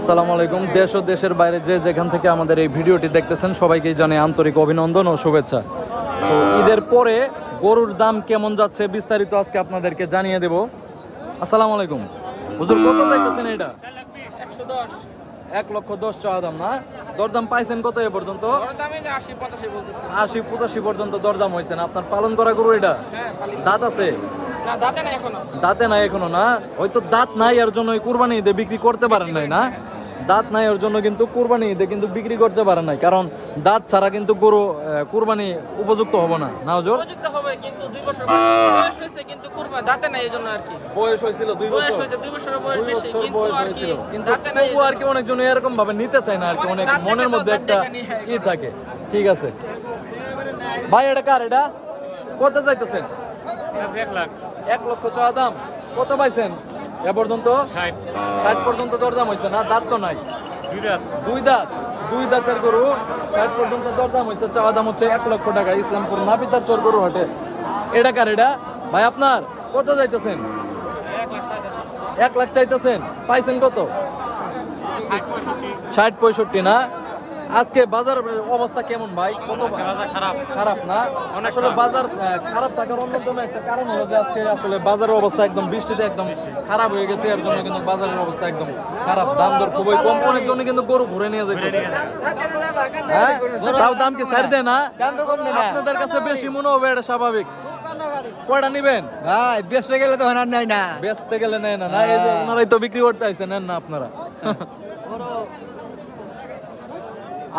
আসসালামু আলাইকুম। দেশ ও দেশের বাইরে যে যেখান থেকে আমাদের এই ভিডিওটি দেখতেছেন সবাইকেই জানে আন্তরিক অভিনন্দন ও শুভেচ্ছা। তো ঈদের পরে গরুর দাম কেমন যাচ্ছে বিস্তারিত আজকে আপনাদেরকে জানিয়ে দেব। আসসালামু আলাইকুম। হুজুর কত চাইতেছেন এটা? এক লক্ষ দশ চাওয়া দাম না? দরদাম পাইছেন কত এ পর্যন্ত? আশি পঁচাশি পর্যন্ত দরদাম হয়েছে না। আপনার পালন করা গরু এটা? হ্যাঁ দাঁত আছে? দাঁতে নাই এখনও। না? হয়তো দাঁত নাই এর জন্য ওই কুরবানি ঈদে বিক্রি করতে পারেন নাই না? দাঁত নাই এর জন্য কিন্তু কুরবানি ঈদে কিন্তু বিক্রি করতে পারেন নাই। কারণ দাঁত ছাড়া কিন্তু গরু কুরবানি উপযুক্ত হবে না। না হুজুর? উপযুক্ত হবে কিন্তু দুই বছর বয়স হয়েছে কিন্তু কুরমা দাঁতে নাই এই জন্য আর কি। বয়স হয়েছিল দুই বছর বয়স বছর। হয়েছে দুই বছরের বয়স বেশি কিন্তু আর কি কিন্তু দাঁতে নাই তবুও আর কি অনেকজন এরকম ভাবে নিতে চায় না আর কি অনেক মনের মধ্যে একটা ই থাকে। ঠিক আছে। ভাই এটা কার? এটা? কত চাইতেছেন এক লাখ। এক লক্ষ চাওয়া দাম। কত পাইছেন? এ পর্যন্ত? ষাট। পর্যন্ত দরদাম হয়েছে না? দাঁত তো নাই। দুই দাঁত। দুই দাঁতের গরু ষাট পর্যন্ত দরদাম হয়েছে চাওয়া দাম হচ্ছে এক লক্ষ টাকা। ইসলামপুর নাপিতার চর গরু হাটে। এটা কার এটা? ভাই আপনার? কত যাইতেছেন এক লাখ চাইতেছেন। পাইছেন কত? ষাট পঁয়ষট্টি না? আজকে বাজার অবস্থা কেমন ভাই? কত খারাপ। খারাপ না? আসলে বাজার খারাপ থাকার অন্যতম একটা কারণ হলো যে আজকে আসলে বাজারের অবস্থা একদম বৃষ্টিতে একদম খারাপ হয়ে গেছে এর জন্য কিন্তু বাজারের অবস্থা একদম খারাপ। দাম দর খুবই কম। অনেক জন্য কিন্তু গরু ঘুরে নিয়ে যাইতেছে। হ্যাঁ? তাও দাম কি ছাড় দেয় না? আপনাদের কাছে বেশি মনে হবে এটা স্বাভাবিক। কয়টা নিবেন? ভাই বেচতে গেলে তো নাই না। বেচতে গেলে নেয় না। না এই যে ওনারাই তো বিক্রি করতে আইছে নেন না আপনারা।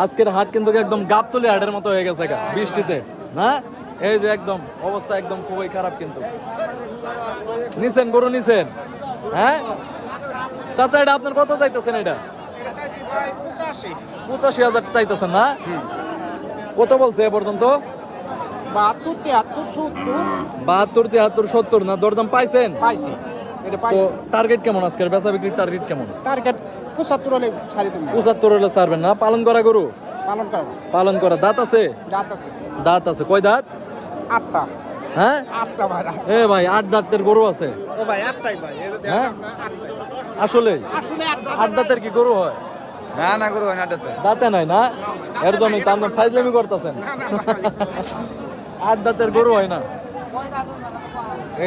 আজকের হাট কিন্তু একদম গাবতলি হাটের মতো হয়ে গেছে বৃষ্টিতে। না? এই যে একদম অবস্থা একদম খুবই খারাপ কিন্তু। নিছেন গরু নিছেন? হ্যাঁ? চাচা এটা আপনার কত চাইতেছেন এটা? পঁচাশি। হাজার চাইতেছেন না? কত বলছে এ পর্যন্ত? বাহাত্তর তিয়াত্তর সত্তর। বাহাত্তর তিয়াত্তর সত্তর না দরদাম পাইছেন? পাইছি। তো টার্গেট কেমন আজকের? বেচা বিক্রির টার্গেট কেমন? টার্গেট পঁচাত্তর হলে ছাড়ি তুমি পঁচাত্তর হলে ছাড়বেন না। পালন করা গরু? পালন করব পালন করা। দাঁত আছে? দাঁত আছে। দাঁত আছে। কয় দাঁত? আটটা। হ্যাঁ? আটটা ভাই এ ভাই আট দাঁতের গরু আছে। ও ভাই আটটাই ভাই। হ্যাঁ? আসলে? আসলে আট দাঁতের কি গরু হয়? না না করব না দাদা দাঁতে নাই না? এর জন্যই তো আপনার ফাইজলামি করতেছেন। আট দাঁতের গরু হয় না?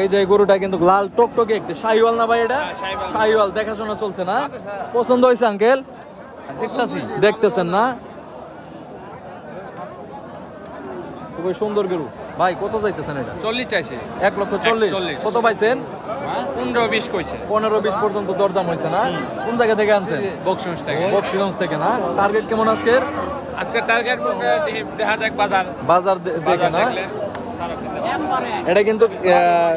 এই যে গরুটা কিন্তু লাল টকটকে একটি শাহিওয়াল না ভাই এটা? শাহিওয়াল। দেখাশোনা চলছে না? পছন্দ হয়েছে আঙ্কেল? দেখতাছি। দেখতেছেন না? খুবই সুন্দর গরু। ভাই কত চাইতেছেন এটা? চল্লিশ চাইছে। এক লক্ষ চল্লিশ। কত পাইছেন? পনেরো বিশ কইছে। পনেরো বিশ পর্যন্ত দরদাম হয়েছে না? কোন জায়গা থেকে আনছেন? বকশুস থেকে। বক্সিগঞ্জ থেকে না? টার্গেট কেমন আজকের? আজকে টার্গেট দেখা যাক বাজার। বাজার দেখে না? এটা কিন্তু আহ,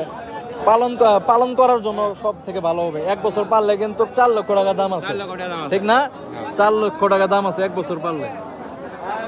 পালন পালন করার জন্য সব থেকে ভালো হবে। এক বছর পারলে কিন্তু চার লক্ষ টাকা দাম আছে। ঠিক না? চার লক্ষ টাকা দাম আছে এক বছর পারলে।